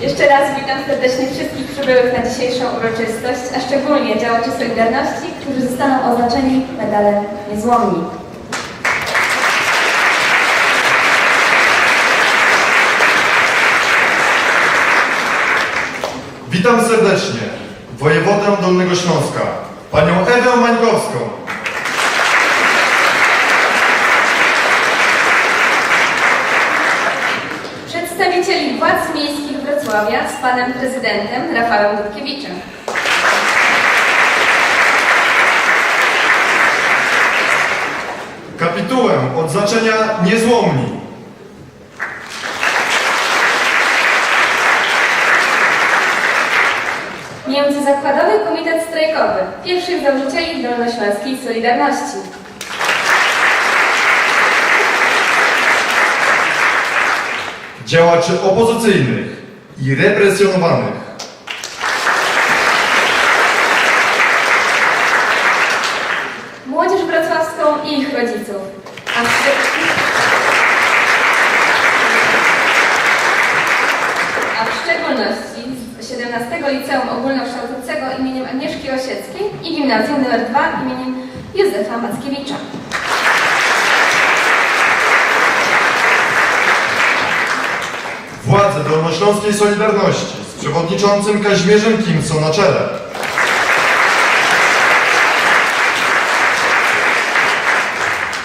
Jeszcze raz witam serdecznie wszystkich przybyłych na dzisiejszą uroczystość, a szczególnie działaczy Solidarności, którzy zostaną oznaczeni medalem Niezłomni. Witam serdecznie wojewodę Dolnego Śląska, panią Ewę Mańkowską. Wrocławia z panem prezydentem Rafałem Dudkiewiczem. Kapitułem odznaczenia niezłomni. Międzyzakładowy Komitet Strajkowy, pierwszych założycieli Dolnośląskiej Solidarności. Działaczy opozycyjnych i represjonowanych. Młodzież wrocławską i ich rodziców. A w, szczególności z 17 Liceum Ogólnokształcącego imieniem Agnieszki Osieckiej i Gimnazjum nr 2 imieniem Józefa Mackiewicza. Władze Dolnośląskiej Solidarności z przewodniczącym Kazimierzem Kimso na czele.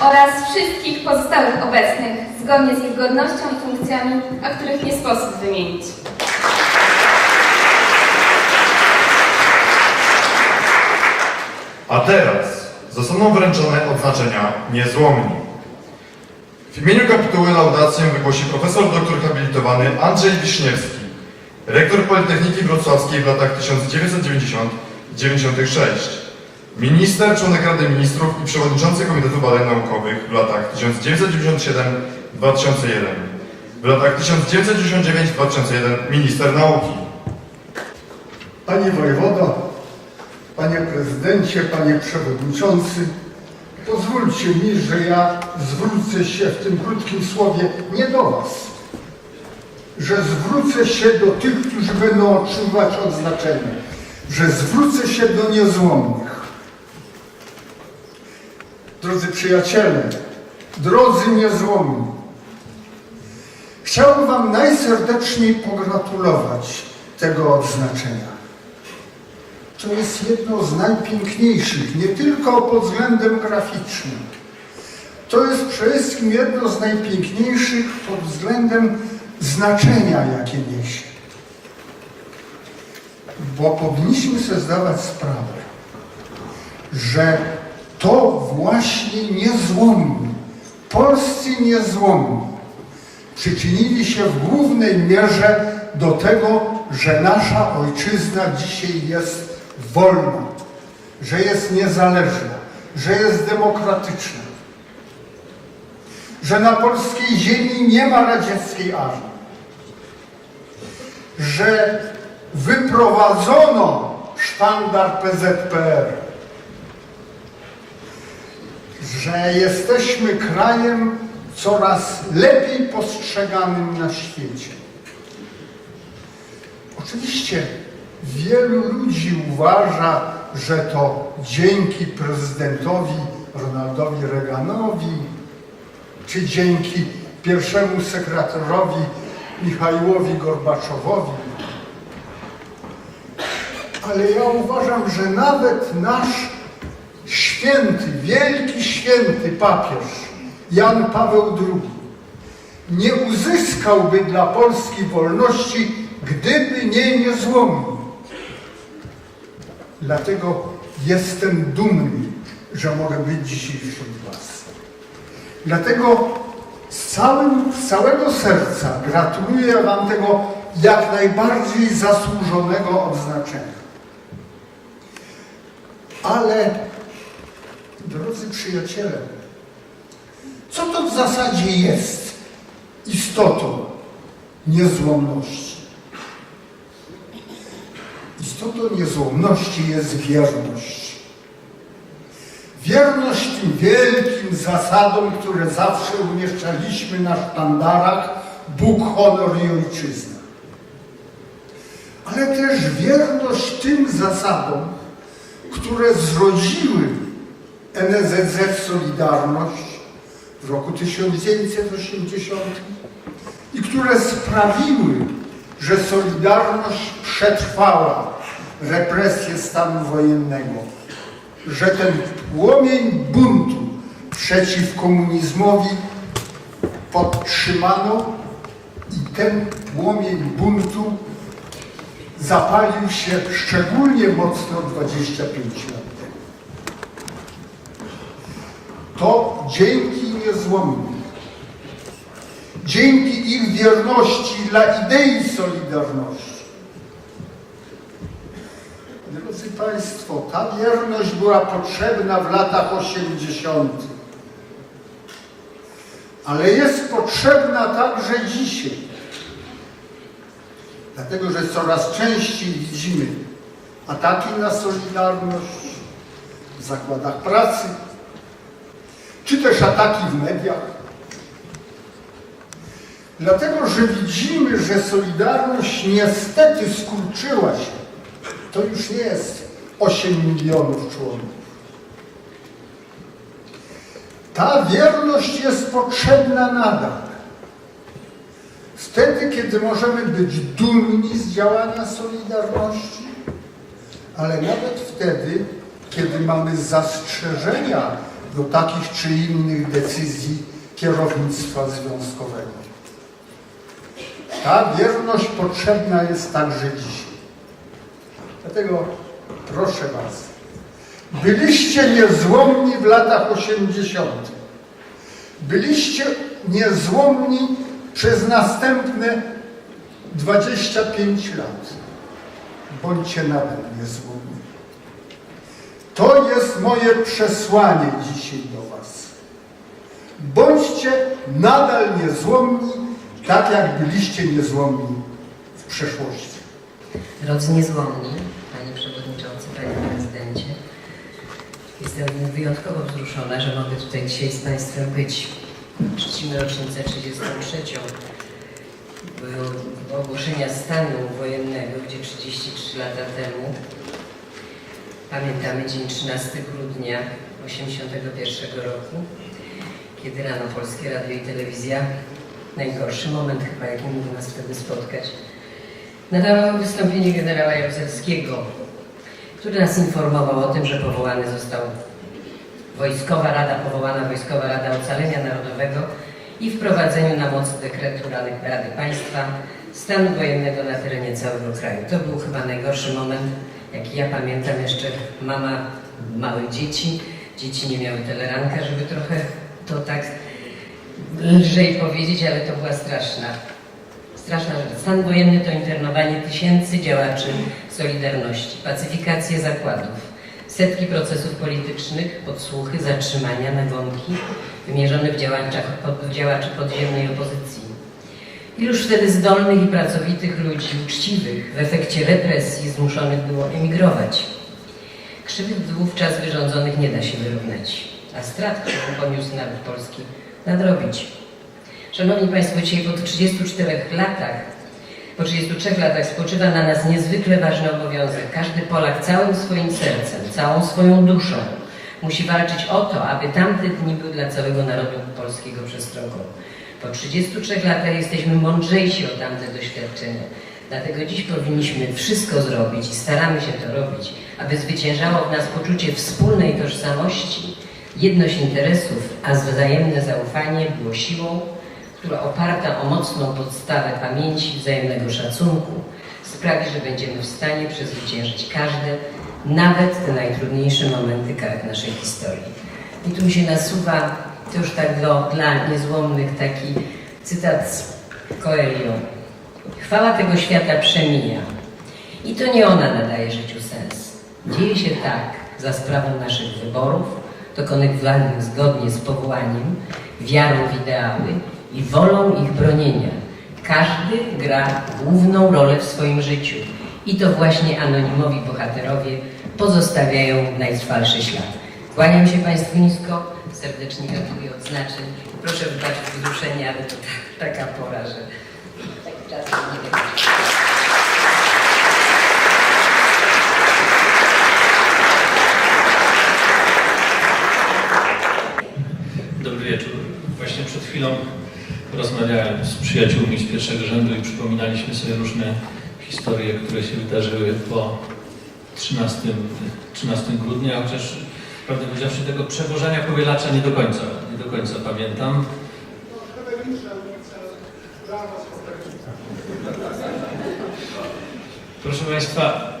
oraz wszystkich pozostałych obecnych, zgodnie z ich godnością i funkcjami, a których nie sposób wymienić. A teraz zostaną wręczone odznaczenia niezłomni. W imieniu kapituły laudację wygłosi profesor doktor habilitowany Andrzej Wiśniewski, rektor Politechniki Wrocławskiej w latach 1990-96, minister, członek Rady Ministrów i przewodniczący Komitetu Badań Naukowych w latach 1997-2001, w latach 1999-2001 minister nauki. Panie wojewodo, panie prezydencie, panie przewodniczący, pozwólcie mi, że ja zwrócę się w tym krótkim słowie nie do was, że zwrócę się do tych, którzy będą otrzymywać odznaczenie, że zwrócę się do niezłomnych. Drodzy przyjaciele, drodzy niezłomni, chciałbym wam najserdeczniej pogratulować tego odznaczenia. To jest jedno z najpiękniejszych, nie tylko pod względem graficznym. To jest przede wszystkim jedno z najpiękniejszych pod względem znaczenia, jakie niesie. Bo powinniśmy sobie zdawać sprawę, że to właśnie niezłomni, polscy niezłomni, przyczynili się w głównej mierze do tego, że nasza ojczyzna dzisiaj jest wolna, że jest niezależna, że jest demokratyczna, że na polskiej ziemi nie ma radzieckiej armii, że wyprowadzono sztandar PZPR, że jesteśmy krajem coraz lepiej postrzeganym na świecie. Oczywiście wielu ludzi uważa, że to dzięki prezydentowi Ronaldowi Reaganowi, czy dzięki pierwszemu sekretarzowi Michaiłowi Gorbaczowowi. Ale ja uważam, że nawet nasz święty, wielki święty papież Jan Paweł II nie uzyskałby dla Polski wolności, gdyby nie niezłomni. Dlatego jestem dumny, że mogę być dzisiaj wśród Was. Dlatego z, całym, z całego serca gratuluję Wam tego jak najbardziej zasłużonego odznaczenia. Ale, drodzy przyjaciele, co to w zasadzie jest istotą niezłomności. Istotą niezłomności jest wierność. Wierność tym wielkim zasadom, które zawsze umieszczaliśmy na sztandarach Bóg, honor i ojczyzna. Ale też wierność tym zasadom, które zrodziły NSZZ Solidarność w roku 1980 i które sprawiły, że Solidarność przetrwała represję stanu wojennego, że ten płomień buntu przeciw komunizmowi podtrzymano i ten płomień buntu zapalił się szczególnie mocno 25 lat temu. To dzięki niezłomnym, dzięki ich wierności dla idei Solidarności. Drodzy Państwo, ta wierność była potrzebna w latach 80. Ale jest potrzebna także dzisiaj. Dlatego, że coraz częściej widzimy ataki na Solidarność w zakładach pracy, czy też ataki w mediach. Dlatego, że widzimy, że Solidarność niestety skurczyła się. To już nie jest 8 milionów członków. Ta wierność jest potrzebna nadal. Wtedy, kiedy możemy być dumni z działania Solidarności, ale nawet wtedy, kiedy mamy zastrzeżenia do takich czy innych decyzji kierownictwa związkowego. Ta wierność potrzebna jest także dzisiaj. Dlatego proszę Was, byliście niezłomni w latach 80. Byliście niezłomni przez następne 25 lat. Bądźcie nadal niezłomni. To jest moje przesłanie dzisiaj do Was. Bądźcie nadal niezłomni, tak jak byliście niezłomni w przeszłości. Drodzy niezłomni, Panie Przewodniczący, Panie Prezydencie, jestem wyjątkowo wzruszona, że mogę tutaj dzisiaj z Państwem być. Czcimy rocznicę 33 y, ogłoszenia stanu wojennego, gdzie 33 lata temu pamiętamy dzień 13 grudnia 1981 roku, kiedy rano Polskie Radio i Telewizja, najgorszy moment chyba, jaki mógł nas wtedy spotkać, nadawało wystąpienie generała Jaruzelskiego, który nas informował o tym, że powołany został Wojskowa Rada, powołana Wojskowa Rada Ocalenia Narodowego i wprowadzeniu na mocy dekretu Rady, Rady Państwa stanu wojennego na terenie całego kraju. To był chyba najgorszy moment, jaki ja pamiętam jeszcze mama małych dzieci. Dzieci nie miały teleranka, żeby trochę to tak lżej powiedzieć, ale to była straszna Straszna rzecz. Stan wojenny to internowanie tysięcy działaczy Solidarności, pacyfikację zakładów, setki procesów politycznych, podsłuchy, zatrzymania, nagonki wymierzone w, działaczach, pod, działaczy podziemnej opozycji. Iluż wtedy zdolnych i pracowitych ludzi, uczciwych, w efekcie represji zmuszonych było emigrować. Krzywd wówczas wyrządzonych nie da się wyrównać, a strat, którą poniósł naród polski, nadrobić. Szanowni Państwo, dzisiaj po 34 latach, po 33 latach spoczywa na nas niezwykle ważny obowiązek. Każdy Polak całym swoim sercem, całą swoją duszą musi walczyć o to, aby tamte dni były dla całego narodu polskiego przestrogą. Po 33 latach jesteśmy mądrzejsi o tamte doświadczenia. Dlatego dziś powinniśmy wszystko zrobić i staramy się to robić, aby zwyciężało w nas poczucie wspólnej tożsamości, jedność interesów, a wzajemne zaufanie było siłą, która oparta o mocną podstawę pamięci, wzajemnego szacunku, sprawi, że będziemy w stanie przezwyciężyć każde, nawet te najtrudniejsze momenty naszej historii. I tu mi się nasuwa, to już tak dla, dla niezłomnych, taki cytat z Coelho. Chwała tego świata przemija i to nie ona nadaje życiu sens. Dzieje się tak za sprawą naszych wyborów, dokonywanych zgodnie z powołaniem, wiarą w ideały i wolą ich bronienia. Każdy gra główną rolę w swoim życiu i to właśnie anonimowi bohaterowie pozostawiają najtrwalszy ślad. Kłaniam się Państwu nisko, serdecznie gratuluję odznaczeń. Proszę wybaczyć wzruszenie, ale to ta, taka pora, że taki czas nie wiem. Dobry wieczór. Właśnie przed chwilą rozmawiałem z przyjaciółmi z pierwszego rzędu i przypominaliśmy sobie różne historie, które się wydarzyły po 13, 13 grudnia, chociaż prawdę powiedziawszy tego przewożenia powielacza nie do końca, nie do końca pamiętam. Proszę Państwa,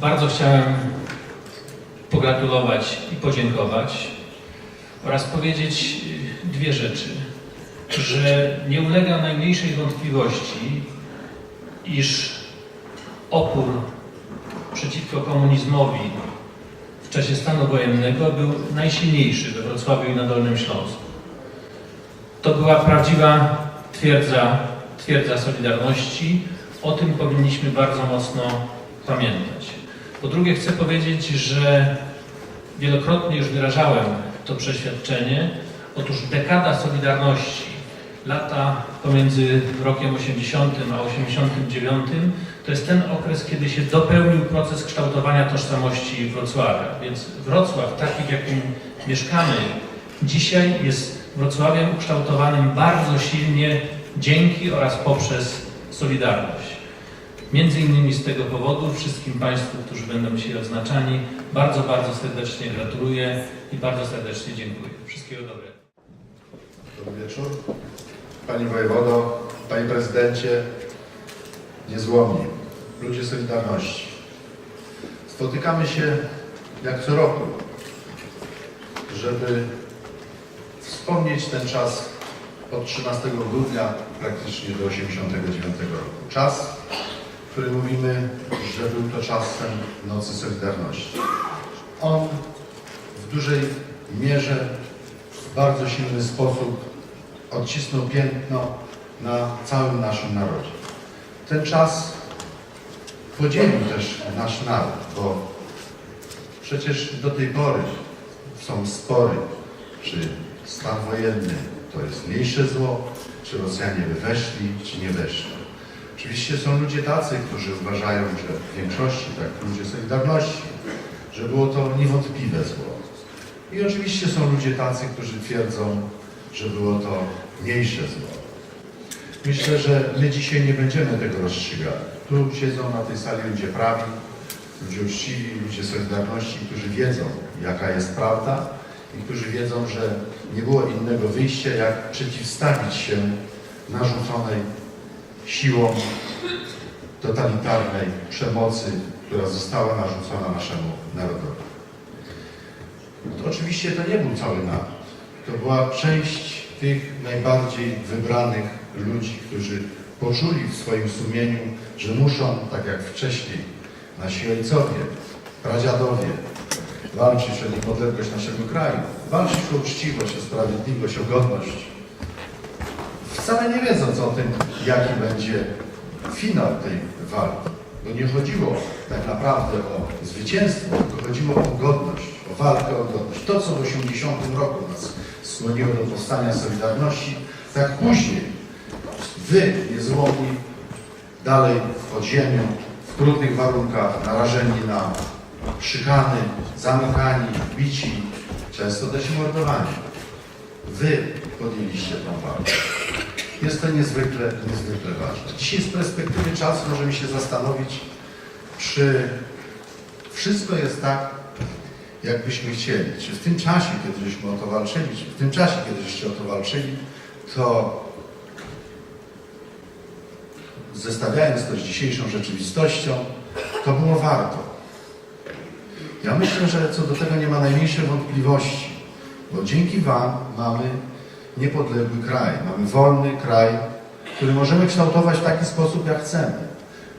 bardzo chciałem pogratulować i podziękować oraz powiedzieć dwie rzeczy. Że nie ulega najmniejszej wątpliwości, iż opór przeciwko komunizmowi w czasie stanu wojennego był najsilniejszy we Wrocławiu i na Dolnym Śląsku. To była prawdziwa twierdza, twierdza Solidarności. O tym powinniśmy bardzo mocno pamiętać. Po drugie chcę powiedzieć, że wielokrotnie już wyrażałem to przeświadczenie. Otóż dekada Solidarności, lata pomiędzy rokiem 80 a 89, to jest ten okres, kiedy się dopełnił proces kształtowania tożsamości Wrocławia. Więc Wrocław, taki w jakim mieszkamy dzisiaj, jest Wrocławiem ukształtowanym bardzo silnie dzięki oraz poprzez Solidarność. Między innymi z tego powodu wszystkim Państwu, którzy będą dzisiaj odznaczani, bardzo, bardzo serdecznie gratuluję i bardzo serdecznie dziękuję. Wszystkiego dobrego. Dobry wieczór. Panie Wojewodo, Panie Prezydencie, niezłomni, ludzie Solidarności. Spotykamy się jak co roku, żeby wspomnieć ten czas od 13 grudnia praktycznie do 89 roku. Czas, w którym mówimy, że był to czasem Nocy Solidarności. On w dużej mierze w bardzo silny sposób odcisnął piętno na całym naszym narodzie. Ten czas podzielił też nasz naród, bo przecież do tej pory są spory, czy stan wojenny to jest mniejsze zło, czy Rosjanie by weszli, czy nie weszli. Oczywiście są ludzie tacy, którzy uważają, że w większości, tak ludzie Solidarności, że było to niewątpliwe zło. I oczywiście są ludzie tacy, którzy twierdzą, że było to mniejsze zło. Myślę, że my dzisiaj nie będziemy tego rozstrzygać. Tu siedzą na tej sali ludzie prawi, ludzie uczciwi, ludzie Solidarności, którzy wiedzą, jaka jest prawda i którzy wiedzą, że nie było innego wyjścia, jak przeciwstawić się narzuconej siłą totalitarnej przemocy, która została narzucona naszemu narodowi. To oczywiście to nie był cały naród. To była część tych najbardziej wybranych ludzi, którzy poczuli w swoim sumieniu, że muszą, tak jak wcześniej nasi ojcowie, pradziadowie, walczyć o niepodległość naszego kraju, walczyć o uczciwość, o sprawiedliwość, o godność. Wcale nie wiedząc o tym, jaki będzie finał tej walki. Bo nie chodziło tak naprawdę o zwycięstwo, tylko chodziło o godność, walkę o godność. To, co w 80 roku nas skłoniło do powstania Solidarności, tak później wy, niezłomni, dalej w podziemiu, w trudnych warunkach, narażeni na szykany, zamykani, bici, często też mordowani. Wy podjęliście tą walkę. Jest to niezwykle, niezwykle ważne. Dzisiaj z perspektywy czasu możemy się zastanowić, czy wszystko jest tak, jakbyśmy chcieli. Czy w tym czasie, kiedy żeśmy o to walczyli, czy w tym czasie, kiedy żeście o to walczyli, to zestawiając to z dzisiejszą rzeczywistością, to było warto. Ja myślę, że co do tego nie ma najmniejszej wątpliwości, bo dzięki Wam mamy niepodległy kraj, mamy wolny kraj, który możemy kształtować w taki sposób, jak chcemy.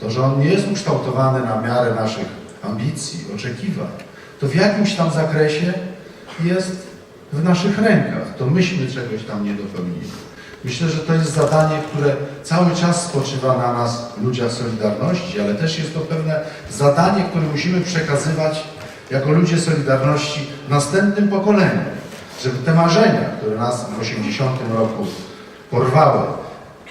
To, że on nie jest ukształtowany na miarę naszych ambicji, oczekiwań, to w jakimś tam zakresie jest w naszych rękach. To myśmy czegoś tam nie dopełnili. Myślę, że to jest zadanie, które cały czas spoczywa na nas, ludziach Solidarności, ale też jest to pewne zadanie, które musimy przekazywać jako ludzie Solidarności następnym pokoleniom, żeby te marzenia, które nas w 80 roku porwały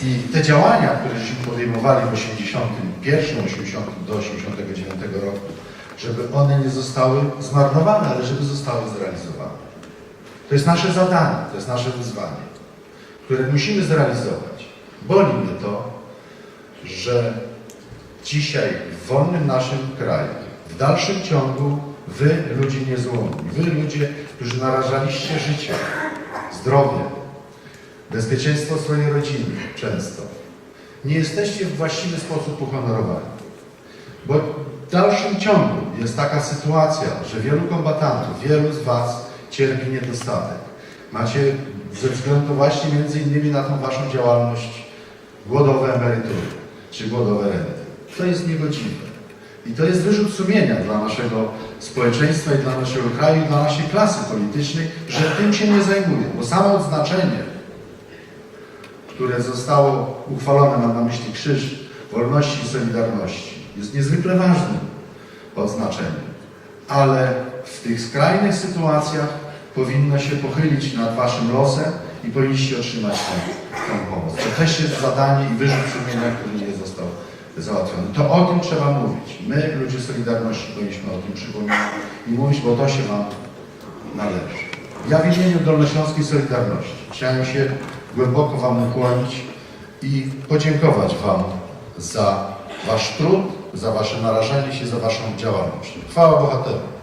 i te działania, które żeśmy podejmowali w 81, 80 do 89 roku, żeby one nie zostały zmarnowane, ale żeby zostały zrealizowane. To jest nasze zadanie, to jest nasze wyzwanie, które musimy zrealizować. Boli mnie to, że dzisiaj w wolnym naszym kraju, w dalszym ciągu wy, ludzie niezłomni, wy, ludzie, którzy narażaliście życie, zdrowie, bezpieczeństwo swojej rodziny często, nie jesteście w właściwy sposób uhonorowani. Bo w dalszym ciągu jest taka sytuacja, że wielu kombatantów, wielu z Was cierpi niedostatek. Macie ze względu właśnie między innymi na tą Waszą działalność głodowe emerytury czy głodowe renty. To jest niegodziwe. I to jest wyrzut sumienia dla naszego społeczeństwa i dla naszego kraju, i dla naszej klasy politycznej, że tym się nie zajmuje. Bo samo odznaczenie, które zostało uchwalone, mam na myśli krzyż wolności i solidarności, jest niezwykle ważnym odznaczeniem. Ale w tych skrajnych sytuacjach powinno się pochylić nad waszym losem i powinniście otrzymać tę, pomoc. To też jest zadanie i wyrzut sumienia, który nie został załatwiony. To o tym trzeba mówić. My, ludzie Solidarności, powinniśmy o tym przypominać i mówić, bo to się wam należy. Ja w imieniu Dolnośląskiej Solidarności chciałem się głęboko Wam ukłonić i podziękować Wam za Wasz trud, za Wasze narażenie się, za Waszą działalność. Chwała bohaterom!